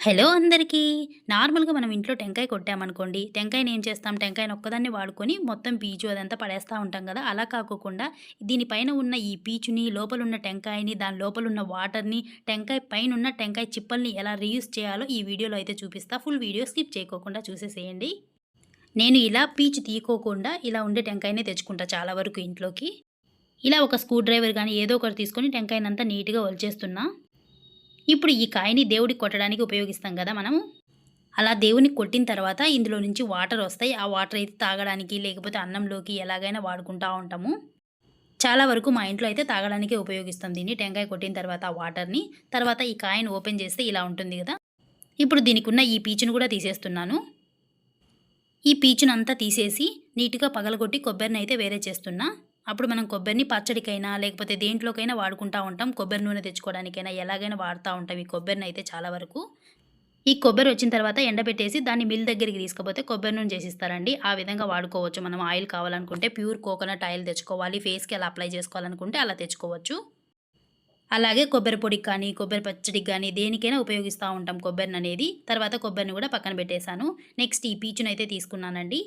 Hello అందరికీ. నార్మల్గా మనం ఇంట్లో టెంకాయ కొట్టామనుకోండి టెంకాయని ఏం చేస్తాం? టెంకాయని ఒక్కదాన్ని వాడుకొని మొత్తం పీచు అదంతా పడేస్తూ ఉంటాం కదా! అలా కాకోకుండా దీనిపైన ఉన్న ఈ పీచుని లోపల ఉన్న టెంకాయని దాని లోపల ఉన్న వాటర్ని టెంకాయ పైన ఉన్న టెంకాయ చిప్పల్ని ఎలా రీయూస్ చేయాలో ఈ వీడియోలో అయితే చూపిస్తా. ఫుల్ వీడియో స్కిప్ చేయకోకుండా చూసేసేయండి. నేను ఇలా పీచు తీయకోకుండా ఇలా ఉండే టెంకాయనే తెచ్చుకుంటా చాలా వరకు ఇంట్లోకి. ఇలా ఒక స్క్రూ డ్రైవర్ కానీ ఏదో ఒకటి తీసుకొని టెంకాయనంతా నీట్గా వల్చేస్తున్నా ఇప్పుడు ఈ కాయని దేవుడికి కొట్టడానికి ఉపయోగిస్తాం కదా మనము? అలా దేవునికి కొట్టిన తర్వాత ఇందులో నుంచి వాటర్ వస్తాయి. ఆ వాటర్ అయితే తాగడానికి లేకపోతే అన్నంలోకి ఎలాగైనా వాడుకుంటూ ఉంటాము. చాలా వరకు మా ఇంట్లో అయితే తాగడానికే ఉపయోగిస్తాం దీన్ని. టెంకాయ కొట్టిన తర్వాత ఆ వాటర్ని. తర్వాత ఈ కాయను ఓపెన్ చేస్తే ఇలా ఉంటుంది కదా. ఇప్పుడు దీనికి ఉన్న ఈ పీచును కూడా తీసేస్తున్నాను. ఈ పీచునంతా తీసేసి నీట్గా పగలగొట్టి కొబ్బరిని అయితే వేరే చేస్తున్నా. అప్పుడు మనం కొబ్బరిని పచ్చడికైనా లేకపోతే దేంట్లోకైనా వాడుకుంటూ ఉంటాం. కొబ్బరి నూనె తెచ్చుకోవడానికైనా ఎలాగైనా వాడుతూ ఉంటాం ఈ కొబ్బరిని అయితే చాలా వరకు. ఈ కొబ్బరి వచ్చిన తర్వాత ఎండబెట్టేసి దాన్ని మిల్ దగ్గరికి తీసుకుపోతే కొబ్బరి నూనె చేసిస్తారండి. ఆ విధంగా వాడుకోవచ్చు. మనం ఆయిల్ కావాలనుకుంటే ప్యూర్ కోకోనట్ ఆయిల్ తెచ్చుకోవాలి. ఫేస్కి అలా అప్లై చేసుకోవాలనుకుంటే అలా తెచ్చుకోవచ్చు. అలాగే కొబ్బరి పొడికి కానీ కొబ్బరి పచ్చడికి కానీ దేనికైనా ఉపయోగిస్తూ ఉంటాం కొబ్బరిని అనేది తర్వాత కొబ్బరిని కూడా పక్కన పెట్టేశాను. నెక్స్ట్ ఈ పీచును అయితే తీసుకున్నానండి.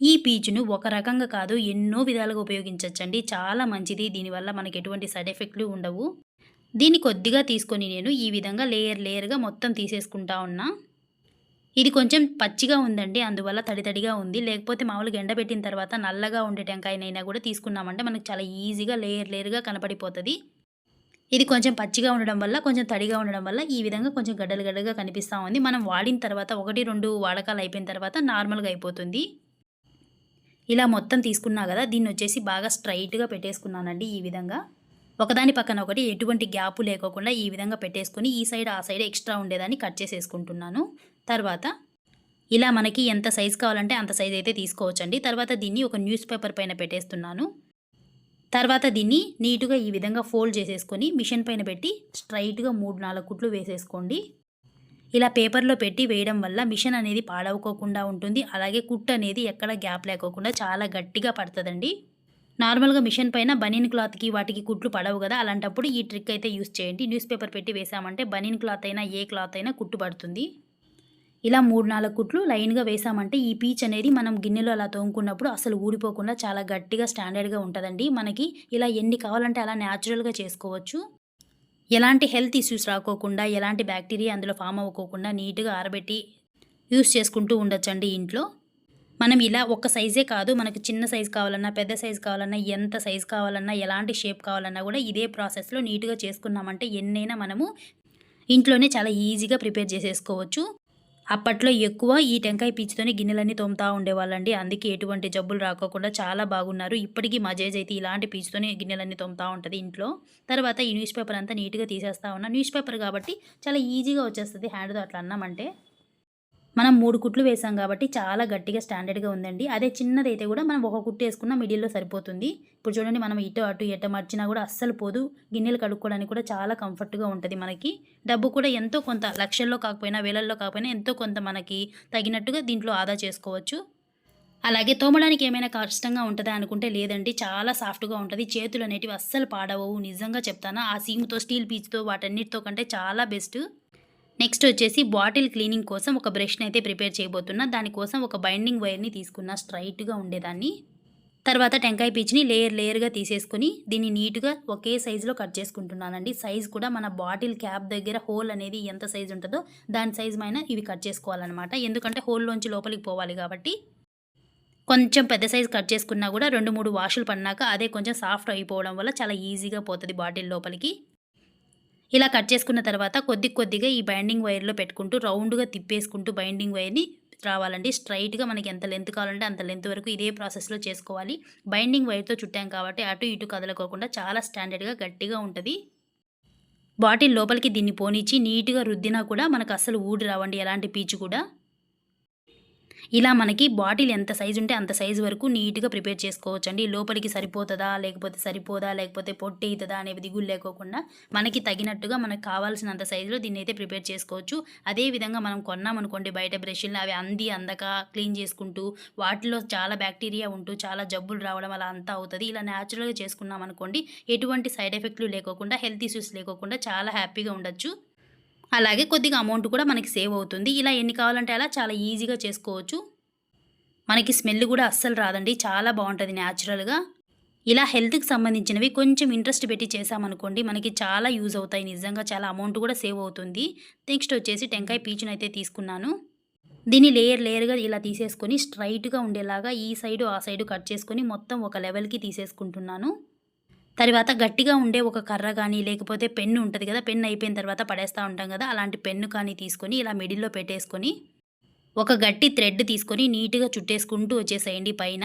ఈ పీచును ఒక రకంగా కాదు ఎన్నో విధాలుగా ఉపయోగించవచ్చండి చాలా మంచిది. దీనివల్ల మనకి ఎటువంటి సైడ్ ఎఫెక్ట్లు ఉండవు. దీన్ని కొద్దిగా తీసుకొని నేను ఈ విధంగా లేయర్ లేయర్గా మొత్తం తీసేసుకుంటా ఉన్నా. ఇది కొంచెం పచ్చిగా ఉందండి. అందువల్ల తడి తడిగా ఉంది. లేకపోతే మామూలుగా ఎండబెట్టిన తర్వాత నల్లగా ఉండే టెంకాయనైనా కూడా తీసుకున్నామంటే మనకు చాలా ఈజీగా లేయర్ లేయర్గా కనపడిపోతుంది. ఇది కొంచెం పచ్చిగా ఉండడం వల్ల కొంచెం తడిగా ఉండడం వల్ల ఈ విధంగా కొంచెం గడ్డలు గడ్డగా కనిపిస్తూ ఉంది. మనం వాడిన తర్వాత ఒకటి రెండు వాడకాలు అయిపోయిన తర్వాత నార్మల్గా అయిపోతుంది. ఇలా మొత్తం తీసుకున్నా కదా దీన్ని వచ్చేసి బాగా స్ట్రైట్గా పెట్టేసుకున్నానండి ఈ విధంగా. ఒకదాని పక్కన ఒకటి ఎటువంటి గ్యాప్ లేకోకుండా ఈ విధంగా పెట్టేసుకొని ఈ సైడ్ ఆ సైడ్ ఎక్స్ట్రా ఉండేదాన్ని కట్ చేసేసుకుంటున్నాను. తర్వాత ఇలా మనకి ఎంత సైజ్ కావాలంటే అంత సైజ్ అయితే తీసుకోవచ్చండి. తర్వాత దీన్ని ఒక న్యూస్ పేపర్ పైన పెట్టేస్తున్నాను. తర్వాత దీన్ని నీట్గా ఈ విధంగా ఫోల్డ్ చేసేసుకొని మిషన్ పైన పెట్టి స్ట్రైట్గా మూడు నాలుగు కుట్లు వేసేసుకోండి. ఇలా పేపర్లో పెట్టి వేయడం వల్ల మిషన్ అనేది పాడవుకోకుండా ఉంటుంది. అలాగే కుట్టు అనేది ఎక్కడ గ్యాప్ లేకోకుండా చాలా గట్టిగా పడుతుందండి. నార్మల్గా మిషన్ పైన బనీన్ క్లాత్కి వాటికి కుట్లు పడవు కదా అలాంటప్పుడు ఈ ట్రిక్ అయితే యూస్ చేయండి. న్యూస్ పేపర్ పెట్టి వేసామంటే బనీన్ క్లాత్ అయినా ఏ క్లాత్ అయినా కుట్టు పడుతుంది. ఇలా మూడు నాలుగు కుట్లు లైన్గా వేసామంటే ఈ పీచ్ అనేది మనం గిన్నెలో అలా తోముకున్నప్పుడు అసలు ఊడిపోకుండా చాలా గట్టిగా స్టాండర్డ్గా ఉంటుందండి. మనకి ఇలా ఎన్ని కావాలంటే అలా న్యాచురల్గా చేసుకోవచ్చు. ఎలాంటి హెల్త్ ఇష్యూస్ రాకోకుండా ఎలాంటి బ్యాక్టీరియా అందులో ఫామ్ అవ్వకోకుండా నీట్గా ఆరబెట్టి యూస్ చేసుకుంటూ ఉండొచ్చండి ఇంట్లో. మనం ఇలా ఒక్క సైజే కాదు మనకు చిన్న సైజు కావాలన్నా పెద్ద సైజు కావాలన్నా ఎంత సైజు కావాలన్నా ఎలాంటి షేప్ కావాలన్నా కూడా ఇదే ప్రాసెస్లో నీట్గా చేసుకున్నామంటే ఎన్నైనా మనము ఇంట్లోనే చాలా ఈజీగా ప్రిపేర్ చేసేసుకోవచ్చు. అప్పట్లో ఎక్కువ ఈ టెంకాయ పీచుతోనే గిన్నెలన్నీ తోముతా ఉండేవాళ్ళండి. అందుకే ఎటువంటి జబ్బులు రాకోకుండా చాలా బాగున్నారు. ఇప్పటికీ మా జేజ్ అయితే ఇలాంటి పీచుతోనే గిన్నెలన్నీ తోముతా ఉంటుంది ఇంట్లో. తర్వాత ఈ న్యూస్ పేపర్ అంతా నీట్గా తీసేస్తా ఉన్నా. న్యూస్ పేపర్ కాబట్టి చాలా ఈజీగా వచ్చేస్తుంది హ్యాండ్తో అట్లా అన్నామంటే. మనం మూడు కుట్లు వేసాం కాబట్టి చాలా గట్టిగా స్టాండర్డ్గా ఉందండి. అదే చిన్నదైతే కూడా మనం ఒక కుట్టు వేసుకున్న మిడిల్లో సరిపోతుంది. ఇప్పుడు చూడండి మనం ఇటు అటు ఎట మర్చినా కూడా అస్సలు పోదు. గిన్నెలు కడుక్కోవడానికి కూడా చాలా కంఫర్ట్గా ఉంటుంది మనకి. డబ్బు కూడా ఎంతో కొంత లక్షల్లో కాకపోయినా వేలల్లో కాకపోయినా ఎంతో కొంత మనకి తగినట్టుగా దీంట్లో ఆదా చేసుకోవచ్చు. అలాగే తోమడానికి ఏమైనా కష్టంగా ఉంటుందా అనుకుంటే లేదండి. చాలా సాఫ్ట్గా ఉంటుంది. చేతులు అనేటివి అస్సలు పాడవవు. నిజంగా చెప్తాను. ఆ సీమ్తో స్టీల్ పీచ్తో వాటన్నిటితో కంటే చాలా బెస్ట్ నెక్స్ట్ వచ్చేసి బాటిల్ క్లీనింగ్ కోసం ఒక బ్రష్ని అయితే ప్రిపేర్ చేయబోతున్నా. దానికోసం ఒక బైండింగ్ వైర్ని తీసుకున్న. స్ట్రైట్గా ఉండేదాన్ని. తర్వాత టెంకాయ పీచ్ని లేయర్ లేయర్గా తీసేసుకొని దీన్ని నీట్గా ఒకే సైజులో కట్ చేసుకుంటున్నానండి. సైజ్ కూడా మన బాటిల్ క్యాప్ దగ్గర హోల్ అనేది ఎంత సైజు ఉంటుందో దాని సైజ్ మైన ఇవి కట్ చేసుకోవాలన్నమాట. ఎందుకంటే హోల్లోంచి లోపలికి పోవాలి కాబట్టి. కొంచెం పెద్ద సైజు కట్ చేసుకున్నా కూడా రెండు మూడు వాషులు పడినాక అదే కొంచెం సాఫ్ట్ అయిపోవడం వల్ల చాలా ఈజీగా పోతుంది బాటిల్ లోపలికి. ఇలా కట్ చేసుకున్న తర్వాత కొద్ది కొద్దిగా ఈ బైండింగ్ వైర్లో పెట్టుకుంటూ రౌండ్గా తిప్పేసుకుంటూ బైండింగ్ వైర్ని రావాలండి. స్ట్రైట్గా మనకి ఎంత లెంత్ కావాలంటే అంత లెంత్ వరకు ఇదే ప్రాసెస్లో చేసుకోవాలి. బైండింగ్ వైర్తో చుట్టాం కాబట్టి అటు ఇటు కదలకోకుండా చాలా స్టాండర్డ్గా గట్టిగా ఉంటుంది. బాటిల్ లోపలికి దీన్ని పోనిచ్చి నీట్గా రుద్దినా కూడా మనకు అస్సలు ఊడి రావండి ఎలాంటి పీచు కూడా. ఇలా మనకి బాటిల్ ఎంత సైజు ఉంటే అంత సైజు వరకు నీట్గా ప్రిపేర్ చేసుకోవచ్చు అండి లోపలికి సరిపోతుందా లేకపోతే సరిపోదా లేకపోతే పొట్టి అవుతుందా అనే దిగులు లేకోకుండా మనకి తగినట్టుగా మనకు కావాల్సినంత సైజులో దీన్ని అయితే ప్రిపేర్ చేసుకోవచ్చు. అదే విధంగా మనం కొన్నామనుకోండి బయట బ్రష్లు అవి అంది అందక క్లీన్ చేసుకుంటూ వాటిలో చాలా బ్యాక్టీరియా ఉంటూ చాలా జబ్బులు రావడం అలా అంతా అవుతుంది. ఇలా న్యాచురల్గా చేసుకున్నాం అనుకోండి ఎటువంటి సైడ్ ఎఫెక్ట్లు లేకోకుండా హెల్త్ ఇష్యూస్ లేకోకుండా చాలా హ్యాపీగా ఉండొచ్చు. అలాగే కొద్దిగా అమౌంట్ కూడా మనకి సేవ్ అవుతుంది. ఇలా ఎన్ని కావాలంటే అలా చాలా ఈజీగా చేసుకోవచ్చు. మనకి స్మెల్ కూడా అస్సలు రాదండి. చాలా బాగుంటుంది న్యాచురల్గా. ఇలా హెల్త్కి సంబంధించినవి కొంచెం ఇంట్రెస్ట్ పెట్టి చేసామనుకోండి మనకి చాలా యూజ్ అవుతాయి నిజంగా. చాలా అమౌంట్ కూడా సేవ్ అవుతుంది. నెక్స్ట్ వచ్చేసి టెంకాయ పీచును అయితే తీసుకున్నాను. దీన్ని లేయర్ లేయర్గా ఇలా తీసేసుకొని స్ట్రైట్గా ఉండేలాగా ఈ సైడు ఆ సైడు కట్ చేసుకొని మొత్తం ఒక లెవెల్కి తీసేసుకుంటున్నాను. తర్వాత గట్టిగా ఉండే ఒక కర్ర కానీ లేకపోతే పెన్ను ఉంటుంది కదా పెన్ను అయిపోయిన తర్వాత పడేస్తూ ఉంటాం కదా అలాంటి పెన్ను కానీ తీసుకొని ఇలా మిడిల్లో పెట్టేసుకొని ఒక గట్టి థ్రెడ్ తీసుకొని నీట్గా చుట్టేసుకుంటూ వచ్చేసేయండి పైన.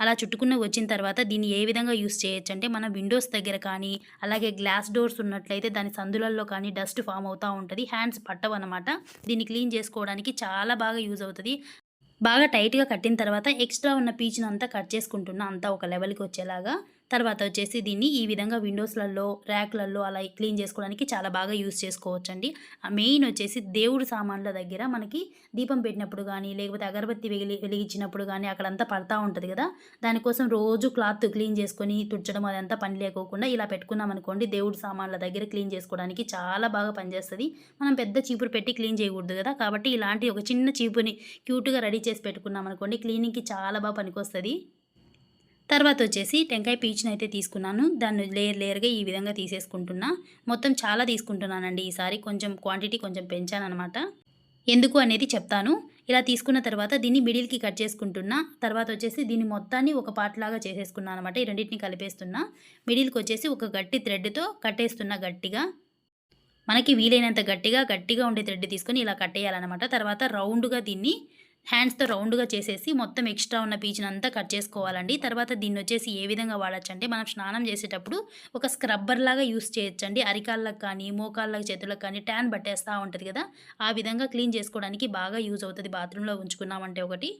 అలా చుట్టుకున్న వచ్చిన తర్వాత దీన్ని ఏ విధంగా యూస్ చేయొచ్చు అంటే మన విండోస్ దగ్గర కానీ అలాగే గ్లాస్ డోర్స్ ఉన్నట్లయితే దాని సందులల్లో కానీ డస్ట్ ఫామ్ అవుతూ ఉంటుంది. హ్యాండ్స్ పట్టవన్నమాట దీన్ని క్లీన్ చేసుకోవడానికి చాలా బాగా యూజ్ అవుతుంది. బాగా టైట్గా కట్టిన తర్వాత ఎక్స్ట్రా ఉన్న పీచ్ను అంతా కట్ చేసుకుంటున్నా అంతా ఒక లెవెల్కి వచ్చేలాగా. తర్వాత వచ్చేసి దీన్ని ఈ విధంగా విండోస్లలో ర్యాక్లలో అలా క్లీన్ చేసుకోవడానికి చాలా బాగా యూస్ చేసుకోవచ్చండి. మెయిన్ వచ్చేసి దేవుడు సామాన్ల దగ్గర మనకి దీపం పెట్టినప్పుడు కానీ లేకపోతే అగరబత్తి వెలి వెలిగించినప్పుడు కానీ అక్కడంతా పడతా ఉంటుంది కదా. దానికోసం రోజు క్లాత్ క్లీన్ చేసుకొని తుడ్చడం అదంతా పని లేకోకుండా ఇలా పెట్టుకున్నాం అనుకోండి దేవుడు సామాన్ల దగ్గర క్లీన్ చేసుకోవడానికి చాలా బాగా పనిచేస్తుంది. మనం పెద్ద చీపురు పెట్టి క్లీన్ చేయకూడదు కదా. కాబట్టి ఇలాంటి ఒక చిన్న చీపుని క్యూట్గా రెడీ చేసి పెట్టుకున్నాం అనుకోండి క్లీనింగ్కి చాలా బాగా పనికొస్తుంది. తర్వాత వచ్చేసి టెంకాయ పీచుని అయితే తీసుకున్నాను. దాన్ని లేయర్ లేయర్గా ఈ విధంగా తీసేసుకుంటున్నా. మొత్తం చాలా తీసుకుంటున్నానండి ఈసారి. కొంచెం క్వాంటిటీ కొంచెం పెంచానమాట ఎందుకు అనేది చెప్తాను. ఇలా తీసుకున్న తర్వాత దీన్ని మిడిల్కి కట్ చేసుకుంటున్నా. తర్వాత వచ్చేసి దీన్ని మొత్తాన్ని ఒక పాట్లాగా చేసేసుకున్నాను అనమాట ఈ రెండింటిని కలిపేస్తున్నా. మిడిల్కి వచ్చేసి ఒక గట్టి థ్రెడ్తో కట్టేస్తున్నా గట్టిగా. మనకి వీలైనంత గట్టిగా గట్టిగా ఉండే థ్రెడ్ తీసుకొని ఇలా కట్టేయాలన్నమాట. తర్వాత రౌండ్గా దీన్ని హ్యాండ్స్తో రౌండ్గా చేసేసి మొత్తం ఎక్స్ట్రా ఉన్న పీచుని అంతా కట్ చేసుకోవాలండి. తర్వాత దీన్ని వచ్చేసి ఏ విధంగా వాడచ్చు అంటే మనం స్నానం చేసేటప్పుడు ఒక స్క్రబ్బర్ లాగా యూస్ చేయొచ్చండి. అరికాళ్ళకు కానీ మోకాళ్ళకు చేతులకు కానీ ట్యాన్ పట్టేస్తూ ఉంటుంది కదా. ఆ విధంగా క్లీన్ చేసుకోవడానికి బాగా యూజ్ అవుతుంది. బాత్రూంలో ఉంచుకున్నామంటే ఒకటి.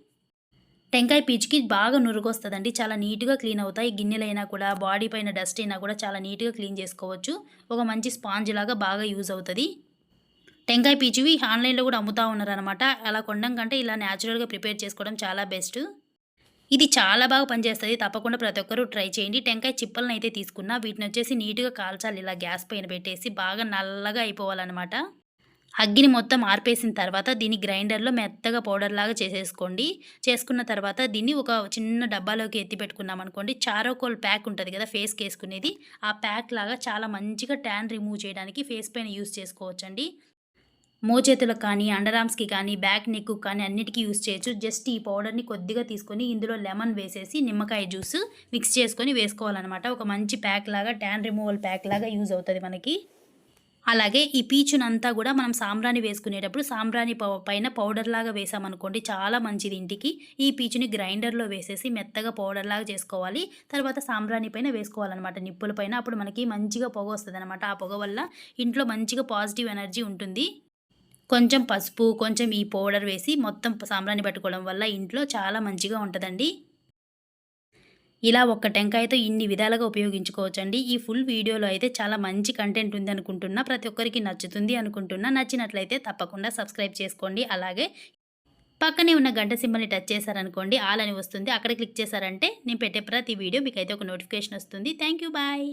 టెంకాయ పీచుకి బాగా నురుగొస్తుందండి. చాలా నీట్గా క్లీన్ అవుతాయి. గిన్నెలైనా కూడా బాడీ పైన డస్ట్ అయినా కూడా చాలా నీట్గా క్లీన్ చేసుకోవచ్చు. ఒక మంచి స్పాంజ్ లాగా బాగా యూజ్ అవుతుంది. టెంకాయ పీచువి ఆన్లైన్లో కూడా అమ్ముతూ ఉన్నారనమాట అలా కొనడం కంటే ఇలా న్యాచురల్గా ప్రిపేర్ చేసుకోవడం చాలా బెస్ట్. ఇది చాలా బాగా పనిచేస్తుంది. తప్పకుండా ప్రతి ఒక్కరూ ట్రై చేయండి. టెంకాయ చిప్పలను అయితే తీసుకున్నా వీటిని వచ్చేసి నీట్గా కాల్చాలి. ఇలా గ్యాస్ పైన పెట్టేసి బాగా నల్లగా అయిపోవాలన్నమాట. అగ్గిని మొత్తం ఆర్పేసిన తర్వాత దీన్ని గ్రైండర్లో మెత్తగా పౌడర్ లాగా చేసేసుకోండి. చేసుకున్న తర్వాత దీన్ని ఒక చిన్న డబ్బాలోకి ఎత్తి పెట్టుకున్నాం అనుకోండి. చారోకోల్ ప్యాక్ ఉంటుంది కదా ఫేస్కి వేసుకునేది ఆ ప్యాక్ లాగా చాలా మంచిగా ట్యాన్ రిమూవ్ చేయడానికి ఫేస్ పైన యూస్ చేసుకోవచ్చండి. మోచేతులకు కానీ అండరామ్స్కి కానీ బ్యాక్ నెక్ కానీ అన్నిటికీ యూస్ చేయొచ్చు. జస్ట్ ఈ పౌడర్ని కొద్దిగా తీసుకొని ఇందులో లెమన్ వేసేసి నిమ్మకాయ జ్యూస్ మిక్స్ చేసుకొని వేసుకోవాలన్నమాట. ఒక మంచి ప్యాక్ లాగా ట్యాన్ రిమూవల్ ప్యాక్ లాగా యూజ్ అవుతుంది మనకి. అలాగే ఈ పీచునంతా కూడా మనం సాంబ్రాణి వేసుకునేటప్పుడు సాంబ్రాణి పైన పౌడర్ లాగా వేసామనుకోండి చాలా మంచిది ఇంటికి. ఈ పీచుని గ్రైండర్లో వేసేసి మెత్తగా పౌడర్ లాగా చేసుకోవాలి. తర్వాత సాంబ్రాణి పైన వేసుకోవాలన్నమాట. నిప్పుల పైన అప్పుడు మనకి మంచిగా పొగ వస్తుంది అనమాట ఆ పొగ వల్ల ఇంట్లో మంచిగా పాజిటివ్ ఎనర్జీ ఉంటుంది. కొంచెం పసుపు కొంచెం ఈ పౌడర్ వేసి మొత్తం సాంబ్రాన్ని పట్టుకోవడం వల్ల ఇంట్లో చాలా మంచిగా ఉంటుందండి. ఇలా ఒక్క టెంకాయతో ఇన్ని విధాలుగా ఉపయోగించుకోవచ్చండి. ఈ ఫుల్ వీడియోలో అయితే చాలా మంచి కంటెంట్ ఉంది అనుకుంటున్నా ప్రతి ఒక్కరికి నచ్చుతుంది అనుకుంటున్నా. నచ్చినట్లయితే తప్పకుండా సబ్స్క్రైబ్ చేసుకోండి. అలాగే పక్కనే ఉన్న గంట సింబల్ని టచ్ చేశారనుకోండి ఆల్ అని వస్తుంది. అక్కడ క్లిక్ చేశారంటే నేను పెట్టే ప్రతి వీడియో మీకు అయితే ఒక నోటిఫికేషన్ వస్తుంది. Thank you bye.